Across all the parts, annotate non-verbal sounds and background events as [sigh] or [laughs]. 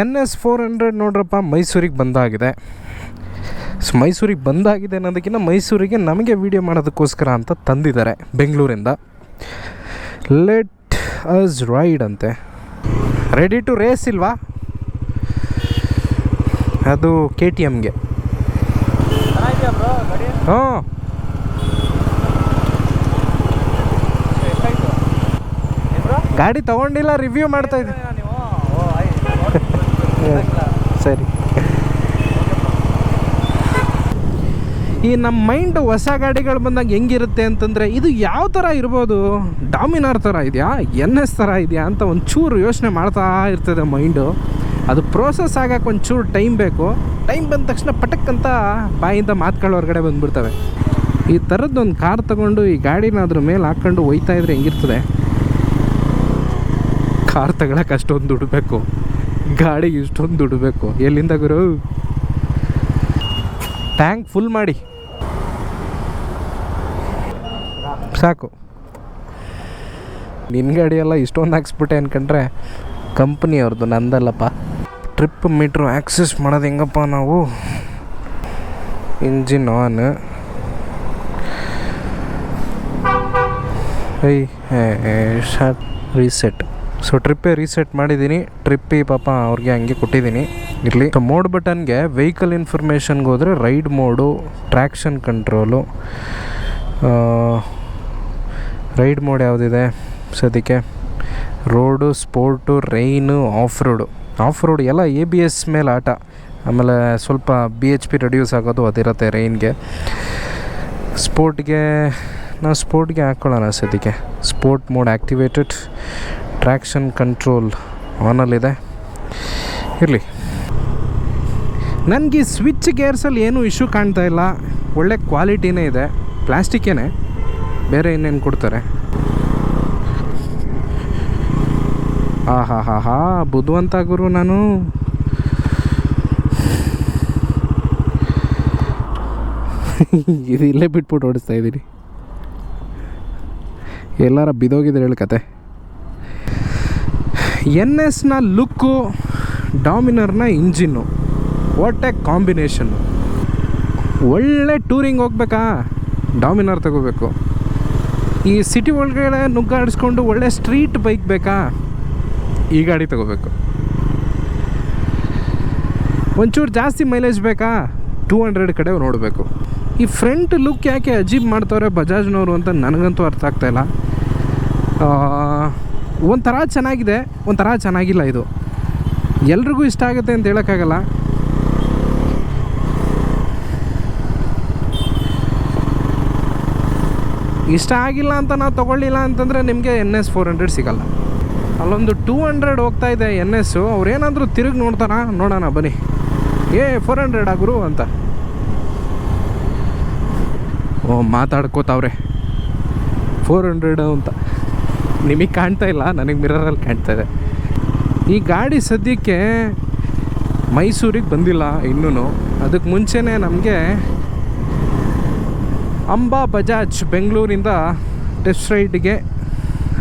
N S four hundred ನೋಡ್ರಪ್ಪ, ಮೈಸೂರಿಗೆ ಬಂದಾಗಿದೆ. ಮೈಸೂರಿಗೆ ಬಂದಾಗಿದೆ ಅನ್ನೋದಕ್ಕಿಂತ ಮೈಸೂರಿಗೆ ನಮಗೆ ವೀಡಿಯೋ ಮಾಡೋದಕ್ಕೋಸ್ಕರ ಅಂತ ತಂದಿದ್ದಾರೆ ಬೆಂಗಳೂರಿಂದ. ಲೆಟ್ ಅಸ್ ರೈಡ್ ಅಂತೆ. ರೆಡಿ ಟು ರೇಸ್ ಇಲ್ವಾ? ಅದು ಕೆ ಟಿ ಎಮ್ಗೆ. ಹ್ಞೂ. ಗಾಡಿ ತಗೊಂಡಿಲ್ಲ ರಿವ್ಯೂ ಮಾಡ್ತಾ ಇದ್ದೆ. ಸರಿ. ಈ ನಮ್ಮ ಮೈಂಡ್ ಹೊಸ ಗಾಡಿಗಳು ಬಂದಾಗ ಹೆಂಗಿರುತ್ತೆ ಅಂತಂದರೆ ಇದು ಯಾವ ಥರ ಇರ್ಬೋದು? ಡಾಮಿನಾರ್ ಥರ ಇದೆಯಾ? ಎನ್ ಎಸ್ ಥರ ಇದೆಯಾ ಅಂತ ಒಂಚೂರು ಯೋಚನೆ ಮಾಡ್ತಾ ಇರ್ತದೆ ಮೈಂಡು. ಅದು ಪ್ರೋಸೆಸ್ ಆಗಕ್ಕೆ ಒಂಚೂರು ಟೈಮ್ ಬೇಕು. ಟೈಮ್ ಬಂದ ತಕ್ಷಣ ಪಟಕ್ಕಂತ ಬಾಯಿಂದ ಮಾತುಗಳು ಹೊರಗಡೆ ಬಂದುಬಿಡ್ತವೆ. ಈ ಥರದ್ದೊಂದು ಕಾರ್ ತಗೊಂಡು ಈ ಗಾಡಿನ ಅದ್ರ ಮೇಲೆ ಹಾಕ್ಕೊಂಡು ಹೋಯ್ತಾ ಇದ್ರೆ ಹೆಂಗಿರ್ತದೆ? ಕಾರ್ ತಗೊಳಕ್ಕೆ ಅಷ್ಟೊಂದು ದುಡ್ಡು ಬೇಕು. ಗಾಡಿಗೆ ಇಷ್ಟೊಂದು ದುಡಬೇಕು. ಬೇಕು ಎಲ್ಲಿಂದ ಗುರು? ಟ್ಯಾಂಕ್ ಫುಲ್ ಮಾಡಿ. ಸಾಕು. ನಿನ್ನ ಗಾಡಿ ಎಲ್ಲ ಇಷ್ಟೊಂದು ಹಾಕ್ಸ್ಬಿಟ್ಟೆ ಅನ್ಕೊಂಡ್ರೆ ಕಂಪ್ನಿ ಅವ್ರದ್ದು ನಂದಲ್ಲಪ್ಪ. ಟ್ರಿಪ್ ಮೀಟ್ರು ಆಕ್ಸೆಸ್ ಮಾಡೋದು ಹೆಂಗಪ್ಪ ನಾವು? Engine on I reset so ಟ್ರಿಪ್ಪೇ reset ಮಾಡಿದ್ದೀನಿ. ಟ್ರಿಪ್ಪಿ ಪಾಪ ಅವ್ರಿಗೆ ಹಂಗೆ ಕೊಟ್ಟಿದ್ದೀನಿ. ಇರಲಿ. ಸೊ ಮೋಡ್ ಬಟನ್ಗೆ ವೆಹಿಕಲ್ ಇನ್ಫಾರ್ಮೇಷನ್ಗೆ ಹೋದರೆ ride mode traction control ride mode ಯಾವುದಿದೆ ಸದ್ಯಕ್ಕೆ? Road sport rain off road off road ಎಲ್ಲ ಎ ಬಿ ಎಸ್ ಮೇಲೆ ಆಟ. ಆಮೇಲೆ ಸ್ವಲ್ಪ ಬಿ ಎಚ್ ಪಿ ರೆಡ್ಯೂಸ್ ಆಗೋದು ಅದಿರುತ್ತೆ ರೈನ್ಗೆ ಸ್ಪೋರ್ಟ್ಗೆ ನಾವು ಸ್ಪೋರ್ಟ್ಗೆ ಹಾಕ್ಕೊಳ್ಳೋಣ ಸದ್ಯಕ್ಕೆ. Sport mode activated traction control ಆನಲ್ಲಿದೆ ಇರಲಿ. ನನಗೆ ಸ್ವಿಚ್ ಗೇರ್ಸಲ್ಲಿ ಏನೂ ಇಶ್ಯೂ ಕಾಣ್ತಾ ಇಲ್ಲ. ಒಳ್ಳೆ ಕ್ವಾಲಿಟಿನೇ ಇದೆ. ಪ್ಲಾಸ್ಟಿಕ್ಕೇನೆ ಬೇರೆ ಇನ್ನೇನು ಕೊಡ್ತಾರೆ? ಆ ಹಾ ಹಾ ಹಾ ಬುದ್ಧವಂತ ಗುರು ನಾನು. ಇದು ಇಲ್ಲೇ ಬಿಟ್ಬಿಟ್ಟು ಓಡಿಸ್ತಾ ಇದ್ದೀನಿ. ಎಲ್ಲಾರ ಬಿದೋಗಿದ್ರೆ ಹೇಳಿ ಕತೆ. ಎನ್ ಎಸ್ನ ಲುಕ್ಕು, ಡಾಮಿನರ್ನ ಇಂಜಿನ್ನು. ಎ ಕಾಂಬಿನೇಷನ್ನು ಒಳ್ಳೆ ಟೂರಿಂಗ್ ಹೋಗ್ಬೇಕಾ? ಡಾಮಿನರ್ ತಗೋಬೇಕು. ಈ ಸಿಟಿ ಒಳಗಡೆ ನುಗ್ಗಾಡಿಸ್ಕೊಂಡು ಒಳ್ಳೆ ಸ್ಟ್ರೀಟ್ ಬೈಕ್ ಬೇಕಾ? ಈ ಗಾಡಿ ತಗೋಬೇಕು. ಒಂಚೂರು ಜಾಸ್ತಿ ಮೈಲೇಜ್ ಬೇಕಾ? ಟೂ ಹಂಡ್ರೆಡ್ ಕಡೆ ನೋಡಬೇಕು. ಈ ಫ್ರಂಟ್ ಲುಕ್ ಯಾಕೆ ಅಜೀಬ್ ಮಾಡ್ತವ್ರೆ ಬಜಾಜ್ನವರು ಅಂತ ನನಗಂತೂ ಅರ್ಥ ಆಗ್ತಾಯಿಲ್ಲ ಒಂಥರ ಚೆನ್ನಾಗಿದೆ, ಒಂಥರ ಚೆನ್ನಾಗಿಲ್ಲ ಇದು. ಎಲ್ರಿಗೂ ಇಷ್ಟ ಆಗುತ್ತೆ ಅಂತ ಹೇಳೋಕ್ಕಾಗಲ್ಲ. ಇಷ್ಟ ಆಗಿಲ್ಲ ಅಂತ ನಾವು ತೊಗೊಳ್ಳಿಲ್ಲ ಅಂತಂದರೆ ನಿಮಗೆ ಎನ್ ಎಸ್ ಫೋರ್ ಹಂಡ್ರೆಡ್ ಸಿಗಲ್ಲ. ಅಲ್ಲೊಂದು ಟೂ ಹಂಡ್ರೆಡ್ ಹೋಗ್ತಾ ಇದೆ ಎನ್ ಎಸ್ಸು ಅವ್ರೇನಾದರೂ ತಿರುಗಿ ನೋಡ್ತಾರ? ನೋಡೋಣ, ಬನ್ನಿ. ಏ ಫೋರ್ ಹಂಡ್ರೆಡ್ ಗುರು ಅಂತ. ಓ, ಮಾತಾಡ್ಕೋತಾವ್ರೆ. ಫೋರ್ ಹಂಡ್ರೆಡ್ ಅಂತ. ನಿಮಗೆ ಕಾಣ್ತಾ ಇಲ್ಲ, ನನಗೆ ಮಿರರಲ್ಲಿ ಕಾಣ್ತಾ ಇದೆ. ಈ ಗಾಡಿ ಸದ್ಯಕ್ಕೆ ಮೈಸೂರಿಗೆ ಬಂದಿಲ್ಲ ಇನ್ನೂ ಅದಕ್ಕೆ ಮುಂಚೆನೇ ನಮಗೆ ಅಂಬಾ ಬಜಾಜ್ ಬೆಂಗಳೂರಿಂದ ಟೆಸ್ಟ್ ರೈಡ್ಗೆ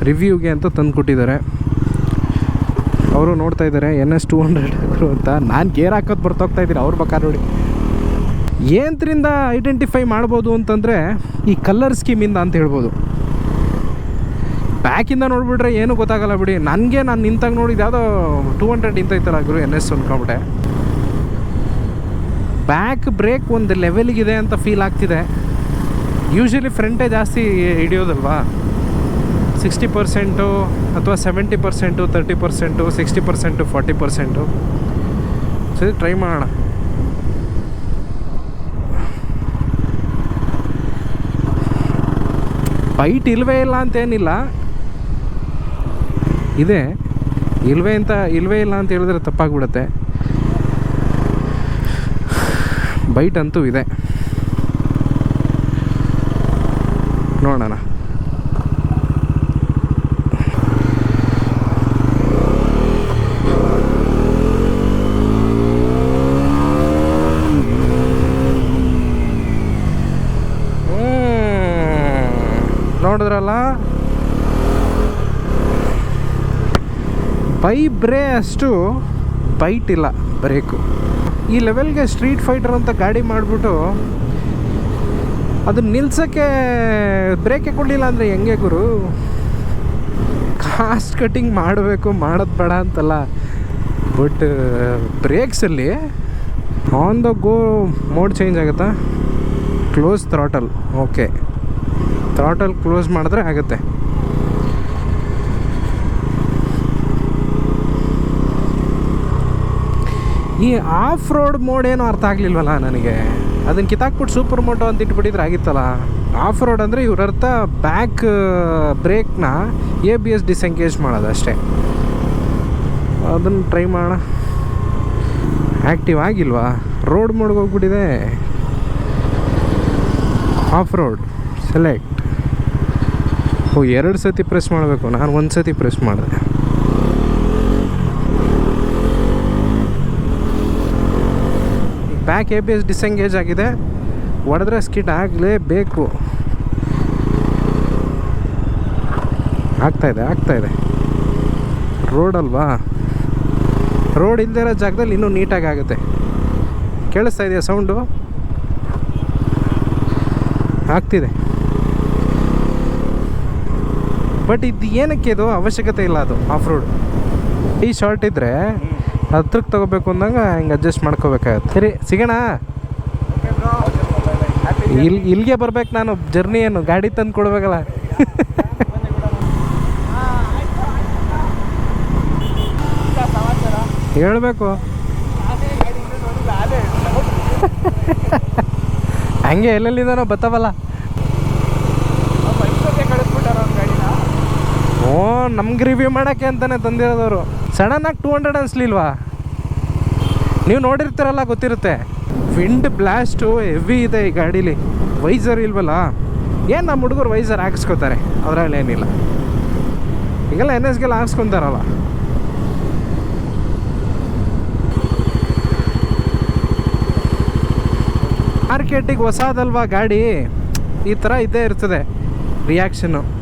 ರಿವ್ಯೂಗೆ ಅಂತ ತಂದು ಕೊಟ್ಟಿದ್ದಾರೆ ಅವರು ನೋಡ್ತಾ ಇದ್ದಾರೆ ಎನ್ ಎಸ್ ಟು ಹಂಡ್ರೆಡ್ ಅಂತ. ನಾನು ಗೇರ್ ಹಾಕೋದು ಬರ್ತೋಗ್ತಾ ಇದ್ದೀನಿ, ಅವ್ರ ಬೇಕಾದ್ರೆ ನೋಡಿ. ಏನರಿಂದ ಐಡೆಂಟಿಫೈ ಮಾಡ್ಬೋದು ಅಂತಂದರೆ ಈ ಕಲರ್ ಸ್ಕೀಮಿಂದ ಅಂತ ಹೇಳ್ಬೋದು. ಬ್ಯಾಕಿಂದ ನೋಡಿಬಿಟ್ರೆ ಏನೂ ಗೊತ್ತಾಗಲ್ಲ ಬಿಡಿ. ನನಗೆ ನಾನು ನಿಂತಾಗ ನೋಡಿದ್ದು ಯಾವುದೋ ಟೂ ಹಂಡ್ರೆಡ್ ನಿಂತೈತಲ್ಲ ಗುರು ಎನ್ ಎಸ್ ಅಂದ್ಕೊಂಬಿಟ್ಟೆ ಬ್ಯಾಕ್ ಬ್ರೇಕ್ ಒಂದು ಲೆವೆಲಿಗಿದೆ ಅಂತ ಫೀಲ್ ಆಗ್ತಿದೆ. ಯೂಶ್ವಲಿ ಫ್ರಂಟೇ ಜಾಸ್ತಿ ಹಿಡಿಯೋದಲ್ವಾ? ಸಿಕ್ಸ್ಟಿ ಪರ್ಸೆಂಟು ಅಥವಾ seventy percent thirty percent sixty percent forty percent ಸರಿ ಟ್ರೈ ಮಾಡೋಣ. ಬೈಟ್ ಇಲ್ವೇ ಇಲ್ಲ ಅಂತೇನಿಲ್ಲ ಇದೆ. ಇಲ್ವೇ ಅಂತ ಇಲ್ವೇ ಇಲ್ಲ ಅಂತ ಹೇಳಿದ್ರೆ ತಪ್ಪಾಗ್ಬಿಡುತ್ತೆ. ಬೈಟ್ ಅಂತೂ ಇದೆ. ನೋಡೋಣ. ನೋಡಿದ್ರಲ್ಲ? ವೈಬ್ರೇ ಅಷ್ಟು ಬೈಟ್ ಇಲ್ಲ ಬ್ರೇಕು. ಈ ಲೆವೆಲ್ಗೆ ಸ್ಟ್ರೀಟ್ ಫೈಟರ್ ಅಂತ ಗಾಡಿ ಮಾಡಿಬಿಟ್ಟು ಅದನ್ನ ನಿಲ್ಸೋಕ್ಕೆ ಬ್ರೇಕೆ ಕೊಡಲಿಲ್ಲ ಅಂದರೆ ಹೆಂಗೆ ಗುರು? ಕಾಸ್ಟ್ ಕಟ್ಟಿಂಗ್ ಮಾಡಬೇಕು, ಮಾಡೋದು ಬೇಡ ಅಂತಲ್ಲ. But ಬ್ರೇಕ್ಸಲ್ಲಿ on the go mode change ಆಗುತ್ತಾ? Close throttle okay throttle close ಮಾಡಿದ್ರೆ ಆಗುತ್ತೆ. ಈ ಆಫ್ ರೋಡ್ ಮೋಡ್ ಏನು ಅರ್ಥ ಆಗಲಿಲ್ವಲ್ಲ ನನಗೆ? ಅದನ್ನು ಕಿತ್ತಾಕ್ಬಿಟ್ಟು ಸೂಪರ್ ಮೋಟೋ ಅಂತ ಇಟ್ಬಿಟ್ಟಿದ್ರೆ ಆಗಿತ್ತಲ್ಲ? ಆಫ್ ರೋಡ್ ಅಂದರೆ ಇವ್ರ ಅರ್ಥ ಬ್ಯಾಕ್ ಬ್ರೇಕ್ನ ಎ ಬಿ ಎಸ್ ಡಿಸೆಂಗೇಜ್ ಮಾಡೋದು ಅಷ್ಟೇ. ಅದನ್ನು ಟ್ರೈ ಮಾಡೋಣ. ಆ್ಯಕ್ಟಿವ್ ಆಗಿಲ್ವಾ? ರೋಡ್ ಮೋಡ್ಗೆ ಹೋಗ್ಬಿಟ್ಟಿದೆ. ಆಫ್ ರೋಡ್ ಸೆಲೆಕ್ಟ್ ಓ, ಎರಡು ಸತಿ ಪ್ರೆಸ್ ಮಾಡಬೇಕು. ನಾನು ಒಂದು ಸತಿ ಪ್ರೆಸ್ ಮಾಡಿದೆ. Back A B S disengage ಆಗಿದೆ. ಹೊಡೆದ್ರೆ ಸ್ಕಿಟ್ ಆಗಲೇಬೇಕು. ಆಗ್ತಾಯಿದೆ ಆಗ್ತಾಯಿದೆ ರೋಡ್ ಅಲ್ವಾ? ರೋಡ್ ಇಲ್ಲದೆ ಇರೋ ಜಾಗದಲ್ಲಿ ಇನ್ನೂ ನೀಟಾಗಿ ಆಗುತ್ತೆ. ಕೇಳಿಸ್ತಾ ಇದೆಯಾ ಸೌಂಡು ಆಗ್ತಿದೆ. ಬಟ್ ಇದು ಏನಕ್ಕೆ ಇದು? ಅವಶ್ಯಕತೆ ಇಲ್ಲ ಅದು ಆಫ್ ರೋಡ್ ಈ ಶಾರ್ಟ್ ಇದ್ದರೆ ಹತ್ರಕ್ಕೆ ತಗೋಬೇಕು ಅಂದಾಗ ಹಿಂಗೆ ಅಡ್ಜಸ್ಟ್ ಮಾಡ್ಕೋಬೇಕಾಗತ್ತೆ. ಸರಿ, ಸಿಗೋಣ? ಇಲ್ಲಿ ಇಲ್ಲಿಗೆ ಬರ್ಬೇಕು ನಾನು ಜರ್ನಿ ಏನು, ಗಾಡಿ ತಂದು ಕೊಡ್ಬೇಕಲ್ಲ. ಹೇಳಬೇಕು. ಹಂಗೆ ಎಲ್ಲೆಲ್ಲಿದ್ದಾನೋ ಬತ್ತಾವಲ್ಲ ಓ ನಮ್ಗೆ ರಿವ್ಯೂ ಮಾಡೋಕ್ಕೆ ಅಂತಾನೆ ತಂದಿರೋದವರು. ಸಡನ್ನಾಗಿ ಟೂ ಹಂಡ್ರೆಡ್ ಅನ್ಸ್ಲಿಲ್ವಾ? ನೀವು ನೋಡಿರ್ತೀರಲ್ಲ, ಗೊತ್ತಿರುತ್ತೆ. ವಿಂಡ್ ಬ್ಲಾಸ್ಟು ಹೆವಿ ಇದೆ ಈ ಗಾಡೀಲಿ. ವೈಸರ್ ಇಲ್ವಲ್ಲ? ಏನು ನಮ್ಮ ಹುಡುಗರು ವೈಸರ್ ಹಾಕ್ಸ್ಕೊತಾರೆ? ಅದರಲ್ಲಿ ಏನಿಲ್ಲ. ಈಗೆಲ್ಲ ಎನ್ ಎಸ್ಗೆಲ್ಲ ಹಾಕ್ಸ್ಕೊತಾರಲ್ಲ. ಮಾರ್ಕೆಟಿಗೆ ಹೊಸದಲ್ವಾ ಗಾಡಿ? ಈ ಥರ ಇದ್ದೇ ಇರ್ತದೆ. ರಿಯಾಕ್ಷನ್ನು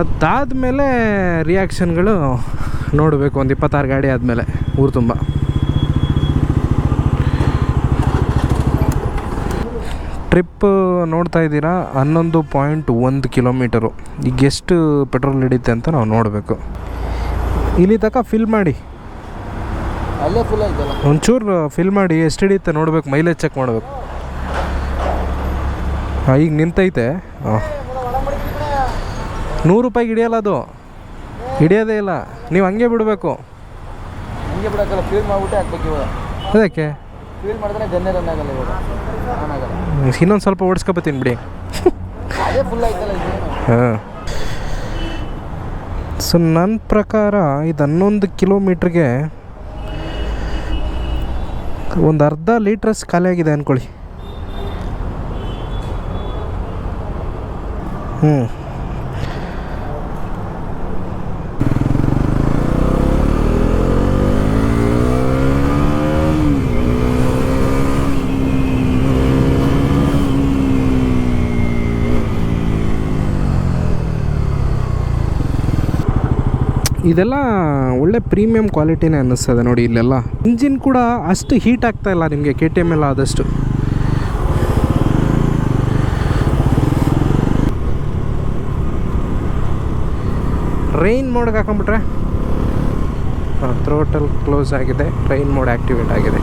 ಅದಾದಮೇಲೆ ರಿಯಾಕ್ಷನ್ಗಳು ನೋಡಬೇಕು. ಒಂದು ಇಪ್ಪತ್ತಾರು ಗಾಡಿ ಆದಮೇಲೆ ಊರು ತುಂಬ. ಟ್ರಿಪ್ ನೋಡ್ತಾ ಇದ್ದೀರಾ? ಹನ್ನೊಂದು ಪಾಯಿಂಟ್ ಒಂದು ಕಿಲೋಮೀಟರು. ಈಗ ಎಷ್ಟು ಪೆಟ್ರೋಲ್ ಹಿಡಿಯುತ್ತೆ ಅಂತ ನಾವು ನೋಡಬೇಕು. ಇಲ್ಲಿ ತನಕ ಫಿಲ್ ಮಾಡಿ. ಅಲ್ಲೇ ಫುಲ್ ಆಯ್ತಲ್ಲ? ಒಂಚೂರು ಫಿಲ್ ಮಾಡಿ ಎಷ್ಟು ಹಿಡಿಯುತ್ತೆ ನೋಡ್ಬೇಕು. ಮೈಲೇಜ್ ಚೆಕ್ ಮಾಡಬೇಕು. ಹಾಂ ಈಗ ನಿಂತೈತೆ. ಹಾಂ ನೂರು ರೂಪಾಯಿಗೆ ಹಿಡಿಯಲ್ಲ ಅದು? ಹಿಡಿಯೋದೇ ಇಲ್ಲ. ನೀವು ಹಂಗೆ ಬಿಡಬೇಕು. ಹಂಗೆ ಬಿಡಕ್ಕಲ್ಲ ಫೀಲ್ ಮಾಡ್ಬಿಟ್ಟೆ ಹಾಕ್ಬೇಕು ಇವಾಗ. ಅದಕ್ಕೆ? ಫೀಲ್ ಮಾಡಿದ್ರೆ ಗನ್ನೇ ರನ್ ಆಗಲ್ಲ ಇವಾಗ. ಆಗಲ್ಲ. ಇನ್ನೊಂದು ಸ್ವಲ್ಪ ಓಡಿಸ್ಕೊಬತ್ತೀನಿ ಬಿಡಿ. ಅದೇ ಫುಲ್ ಆಯ್ತಲ್ಲ ಇದೇನು ಹಾಂ. ಸೊ ನನ್ನ ಪ್ರಕಾರ ಇದು ಹನ್ನೊಂದು ಕಿಲೋಮೀಟ್ರಿಗೆ ಒಂದು ಅರ್ಧ ಲೀಟ್ರಸ್ ಖಾಲಿಯಾಗಿದೆ ಆಗಿದೆ ಅಂದ್ಕೊಳ್ಳಿ ಹ್ಞೂ ಇದೆಲ್ಲ ಒಳ್ಳೆ ಪ್ರೀಮಿಯಂ ಕ್ವಾಲಿಟಿನೇ ಅನ್ನಿಸ್ತದೆ ನೋಡಿ ಇಲ್ಲೆಲ್ಲ. ಇಂಜಿನ್ ಕೂಡ ಅಷ್ಟು ಹೀಟ್ ಆಗ್ತಾ ಇಲ್ಲ ನಿಮಗೆ ಕೆ ಟಿ ಎಂ ಎಲ್ಲ ಆದಷ್ಟು. ರೈನ್ ಮೋಡ್ಗೆ ಹಾಕೊಂಡ್ಬಿಟ್ರೆ ಥ್ರೋಟಲ್ ಕ್ಲೋಸ್ ಆಗಿದೆ ರೈನ್ ಮೋಡ್ ಆ್ಯಕ್ಟಿವೇಟ್ ಆಗಿದೆ.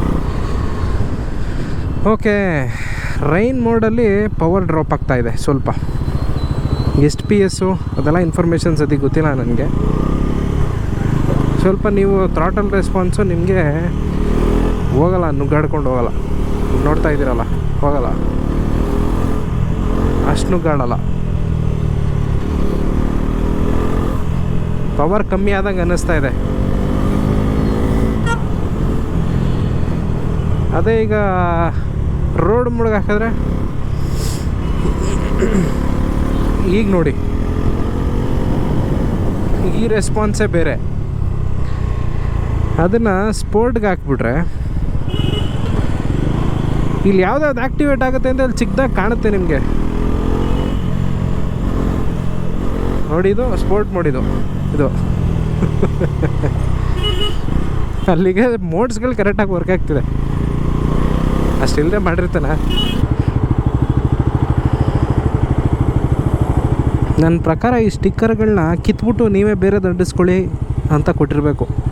ಓಕೆ ರೈನ್ ಮೋಡಲ್ಲಿ ಪವರ್ ಡ್ರಾಪ್ ಆಗ್ತಾ ಇದೆ ಸ್ವಲ್ಪ. ಎಷ್ಟು ಪಿ ಎಸ್ಸು ಅದೆಲ್ಲ ಇನ್ಫಾರ್ಮೇಷನ್ಸ್ ಅದಕ್ಕೆ ಗೊತ್ತಿಲ್ಲ ನನಗೆ. ಸ್ವಲ್ಪ ನೀವು ಥ್ರಾಟಲ್ ರೆಸ್ಪಾನ್ಸು ನಿಮಗೆ ಹೋಗಲ್ಲ, ನುಗ್ಗಾಡ್ಕೊಂಡು ಹೋಗಲ್ಲ. ನೋಡ್ತಾ ಇದ್ದೀರಲ್ಲ, ಹೋಗಲ್ಲ. ಅಷ್ಟು ನುಗ್ಗಾಡಲ್ಲ. ಪವರ್ ಕಮ್ಮಿ ಆದಂಗೆ ಅನ್ನಿಸ್ತಾ ಇದೆ. ಅದೇ ಈಗ ರೋಡ್ ಮುಳುಗಾಕಿದ್ರೆ ಈಗ ನೋಡಿ, ಈ ರೆಸ್ಪಾನ್ಸೇ ಬೇರೆ. ಅದನ್ನು ಸ್ಪೋರ್ಟ್ಗೆ ಹಾಕ್ಬಿಟ್ರೆ, ಇಲ್ಲಿ ಯಾವ್ದಾವ್ದು ಆ್ಯಕ್ಟಿವೇಟ್ ಆಗುತ್ತೆ ಅಂತ ಅಲ್ಲಿ ಚಿಕ್ಕದಾಗಿ ಕಾಣುತ್ತೆ ನಿಮಗೆ. ನೋಡಿದು ಸ್ಪೋರ್ಟ್ ಮಾಡಿದು ಇದು. [laughs] ಅಲ್ಲಿಗೆ ಮೋಡ್ಸ್ಗಳು ಕರೆಕ್ಟಾಗಿ ವರ್ಕ್ ಆಗ್ತಿದೆ. ಅಷ್ಟಿಲ್ಲದೆ ಮಾಡಿರ್ತಾನೆ. ನನ್ನ ಪ್ರಕಾರ ಈ ಸ್ಟಿಕ್ಕರ್ಗಳನ್ನ ಕಿತ್ಬಿಟ್ಟು ನೀವೇ ಬೇರೆ ದಂಡಿಸ್ಕೊಳ್ಳಿ ಅಂತ ಕೊಟ್ಟಿರಬೇಕು.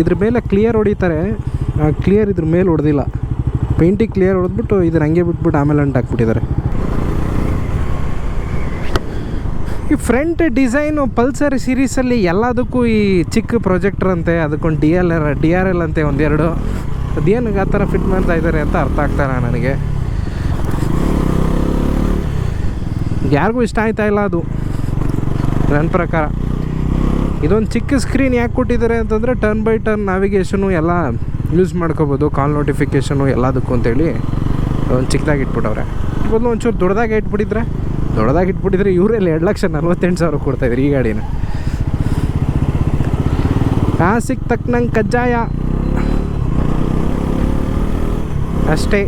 ಇದ್ರ ಮೇಲೆ ಕ್ಲಿಯರ್ ಹೊಡಿತಾರೆ. ಕ್ಲಿಯರ್ ಇದ್ರ ಮೇಲೆ ಹೊಡೆದಿಲ್ಲ. ಪೇಂಟಿಗೆ ಕ್ಲಿಯರ್ ಹೊಡೆದ್ಬಿಟ್ಟು ಇದನ್ನ ಹಂಗೆ ಬಿಟ್ಬಿಟ್ಟು ಆಮೇಲೆ ಅಂಟಾಕ್ಬಿಟ್ಟಿದ್ದಾರೆ ಈ ಫ್ರಂಟ್ ಡಿಸೈನು ಪಲ್ಸರ್ ಸೀರೀಸಲ್ಲಿ ಎಲ್ಲದಕ್ಕೂ ಈ ಚಿಕ್ಕ ಪ್ರೊಜೆಕ್ಟರ್ ಅಂತೆ, ಅದಕ್ಕೊಂದು D L R D R L ಅಂತೆ ಒಂದೆರಡು. ಅದೇನು ಆ ಥರ ಫಿಟ್ ಮಾಡ್ತಾ ಇದ್ದಾರೆ ಅಂತ ಅರ್ಥ ಆಗ್ತಾಯಿಲ್ಲ ನನಗೆ. ಯಾರಿಗೂ ಇಷ್ಟ ಆಯ್ತಾ ಇಲ್ಲ ಅದು. ನನ್ನ ಪ್ರಕಾರ. ಇದೊಂದು ಚಿಕ್ಕ ಸ್ಕ್ರೀನ್ ಯಾಕೆ ಕೊಟ್ಟಿದ್ದಾರೆ ಅಂತಂದರೆ ಟರ್ನ್ ಬೈ ಟರ್ನ್ ನಾವಿಗೇಷನು ಎಲ್ಲ ಯೂಸ್ ಮಾಡ್ಕೋಬೋದು ಕಾಲ್ ನೋಟಿಫಿಕೇಷನು ಎಲ್ಲದಕ್ಕೂ ಅಂತೇಳಿ. ಒಂದು ಚಿಕ್ಕದಾಗಿ ಇಟ್ಬಿಟ್ಟವ್ರೆ. ಬದಲು ಒಂಚೂರು ದೊಡ್ಡದಾಗಿ ಇಟ್ಬಿಟ್ಟಿದ್ರೆ ದೊಡ್ಡದಾಗಿ ಇಟ್ಬಿಟ್ಟಿದ್ರೆ ಇವರಲ್ಲಿ ಎರಡು ಲಕ್ಷ ನಲ್ವತ್ತೆಂಟು ಸಾವಿರ ಕೊಡ್ತಾಯಿದ್ರು ಈ ಗಾಡಿನ. ಕಾಸಿಗೆ ತಕ್ಕನಂಗೆ ಕಜ್ಜಾಯ. ಅಷ್ಟೇ.